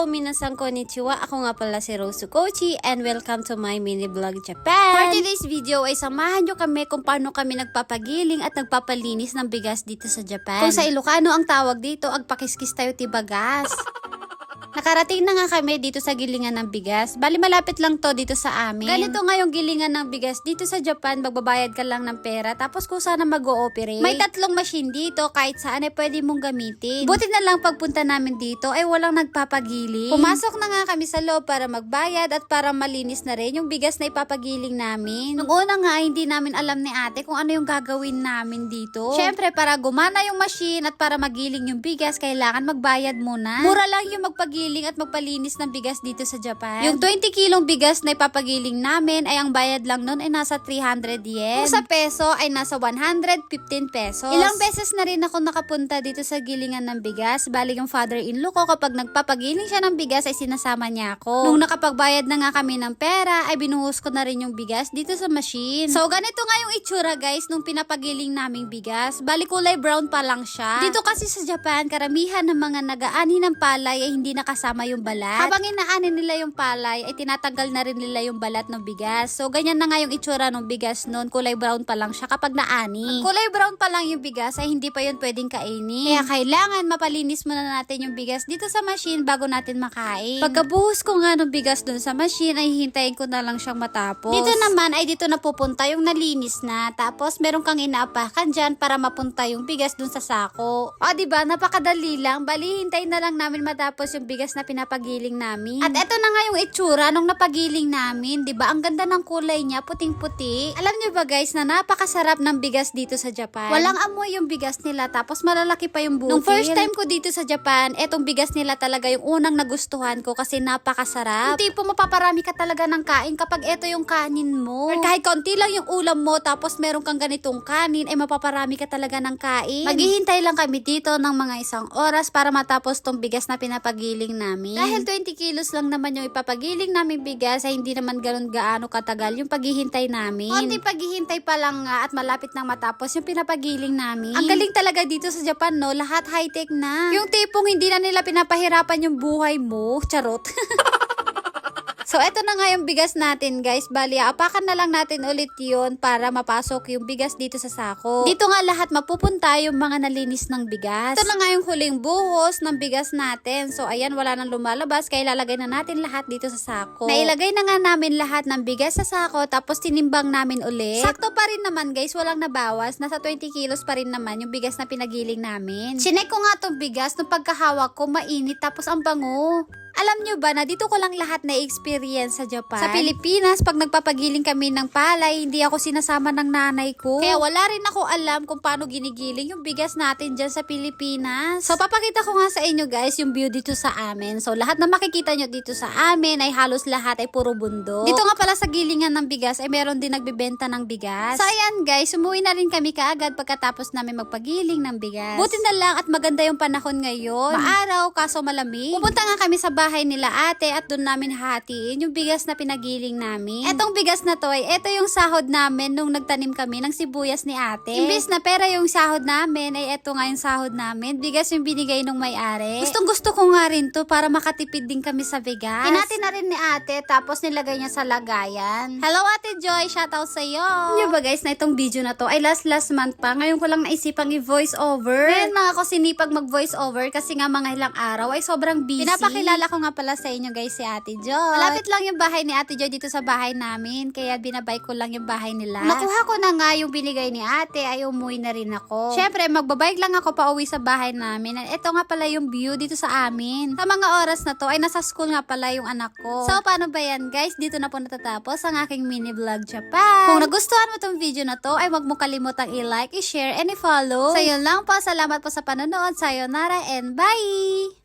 Hello, minasan konnichiwa. Ako nga pala si Rose Kochi and welcome to my mini vlog Japan. For today's video ay samahan nyo kami kung paano kami nagpapagiling at nagpapalinis ng bigas dito sa Japan. Kung sa Ilocano ang tawag dito, agpakiskis tayo tibagas. Nakarating na nga kami dito sa gilingan ng bigas. Bali malapit lang to dito sa amin. Ganito nga yung gilingan ng bigas dito sa Japan, magbabayad ka lang ng pera tapos kung sana mag-ooperate. May tatlong machine dito kahit saan ay pwede mong gamitin. Buti na lang pagpunta namin dito ay walang nagpapagiling. Pumasok na nga kami sa loob para magbayad at para malinis na rin yung bigas na ipapagiling namin. Nung una nga hindi namin alam ni ate kung ano yung gagawin namin dito. Syempre para gumana yung machine at para magiling yung bigas kailangan magbayad muna. Mura lang yung magpagiling at magpalinis ng bigas dito sa Japan. Yung 20 kilong bigas na ipapagiling namin ay ang bayad lang nun ay nasa 300 yen. Kung sa peso ay nasa 115 pesos. Ilang beses na rin ako nakapunta dito sa gilingan ng bigas. Bali yung father-in-law ko kapag nagpapagiling siya ng bigas ay sinasama niya ako. Nung nakapagbayad na nga kami ng pera ay binuhos ko na rin yung bigas dito sa machine. So ganito nga yung itsura guys nung pinapagiling naming bigas. Bali kulay brown pa lang siya. Dito kasi sa Japan karamihan ng mga nagaani ng palay ay hindi nakasama yung balat. Habang inaanin nila yung palay ay tinatanggal na rin nila yung balat ng bigas. So ganyan na nga yung itsura ng bigas noon. Kulay brown pa lang siya kapag naani. Kulay brown pa lang yung bigas ay hindi pa yun pwedeng kainin. Kaya kailangan mapalinis muna natin yung bigas dito sa machine bago natin makain. Pagkabuhos ko nga ng bigas dun sa machine ay hintayin ko na lang siyang matapos. Dito naman ay dito na pupunta yung nalinis na. Tapos meron kang inaapakan dyan para mapunta yung bigas dun sa sako. O di ba napakadali lang. Bali hintayin na lang namin matapos yung bigas na pinapagiling namin. At eto na nga yung itsura nung napagiling namin. Di ba Ang ganda ng kulay niya, puting-puti. Alam niyo ba guys na napakasarap ng bigas dito sa Japan. Walang amoy yung bigas nila tapos malalaki pa yung butil. Nung first time ko dito sa Japan, etong bigas nila talaga yung unang nagustuhan ko kasi napakasarap. Yung tipo mapaparami ka talaga ng kain kapag eto yung kanin mo. Or kahit konti lang yung ulam mo tapos meron kang ganitong kanin, ay mapaparami ka talaga ng kain. Maghihintay lang kami dito ng mga isang oras para matapos tong bigas na pinapagiling namin. Dahil 20 kilos lang naman yung ipapagiling namin bigas, ay hindi naman ganun gaano katagal yung paghihintay namin. Konti paghihintay pa lang nga at malapit nang matapos yung pinapagiling namin. Ang galing talaga dito sa Japan, no? Lahat high-tech na. Yung tipong hindi na nila pinapahirapan yung buhay mo. Charot. So, eto na nga yung bigas natin, guys. Bali, apakan na lang natin ulit yun para mapasok yung bigas dito sa sako. Dito nga lahat mapupunta yung mga nalinis ng bigas. Ito na nga yung huling buhos ng bigas natin. So, ayan, wala nang lumalabas. Kaya ilalagay na natin lahat dito sa sako. Nailagay na nga namin lahat ng bigas sa sako, tapos tinimbang namin ulit. Sakto pa rin naman, guys. Walang nabawas. Nasa 20 kilos pa rin naman yung bigas na pinagiling namin. Chinek ko nga tong bigas nung pagkahawak ko, mainit, tapos ang bango. Alam nyo ba na dito ko lang lahat na experience sa Japan? Sa Pilipinas, pag nagpapagiling kami ng palay, hindi ako sinasama ng nanay ko. Kaya wala rin ako alam kung paano ginigiling yung bigas natin dyan sa Pilipinas. So, papakita ko nga sa inyo guys yung view dito sa amin. So, lahat na makikita nyo dito sa amin ay halos lahat ay puro bundok. Dito nga pala sa gilingan ng bigas ay meron din nagbebenta ng bigas. So, ayan guys, umuwi na rin kami kaagad pagkatapos namin magpagiling ng bigas. Buti na lang at maganda yung panahon ngayon. Maaraw, kaso malamig. Pupunta nga kami sa bahay nila ate at doon namin hahatiin yung bigas na pinagiling namin. Etong bigas na to ay eto yung sahod namin nung nagtanim kami ng sibuyas ni ate. Imbis na pera yung sahod namin ay eto nga yung sahod namin. Bigas yung binigay nung may-ari. Gustong gusto ko nga rin to para makatipid din kami sa bigas. Hinati na rin ni ate tapos nilagay niya sa lagayan. Hello ate Joy, shoutout sa iyo. Nyo ba guys na itong video na to ay last last month pa. Ngayon ko lang naisipang i-voice over. Ngayon mga ako sinipag mag-voice over kasi nga mga ilang araw ay sobrang busy. Pinapakilala ko nga pala sa inyo guys si Ate Joy. Malapit lang yung bahay ni Ate Joy dito sa bahay namin. Kaya binabay ko lang yung bahay nila. Nakuha ko na nga yung binigay ni ate ay umuwi na rin ako. Syempre magbabike lang ako pa uwi sa bahay namin. And ito nga pala yung view dito sa amin. Sa mga oras na to ay nasa school nga pala yung anak ko. So paano ba yan guys? Dito na po natatapos ang aking mini vlog Japan. Kung nagustuhan mo tong video na to ay wag mo kalimutang i-like, i-share, and i-follow. So yun lang po. Salamat po sa panonood. Sayonara and bye!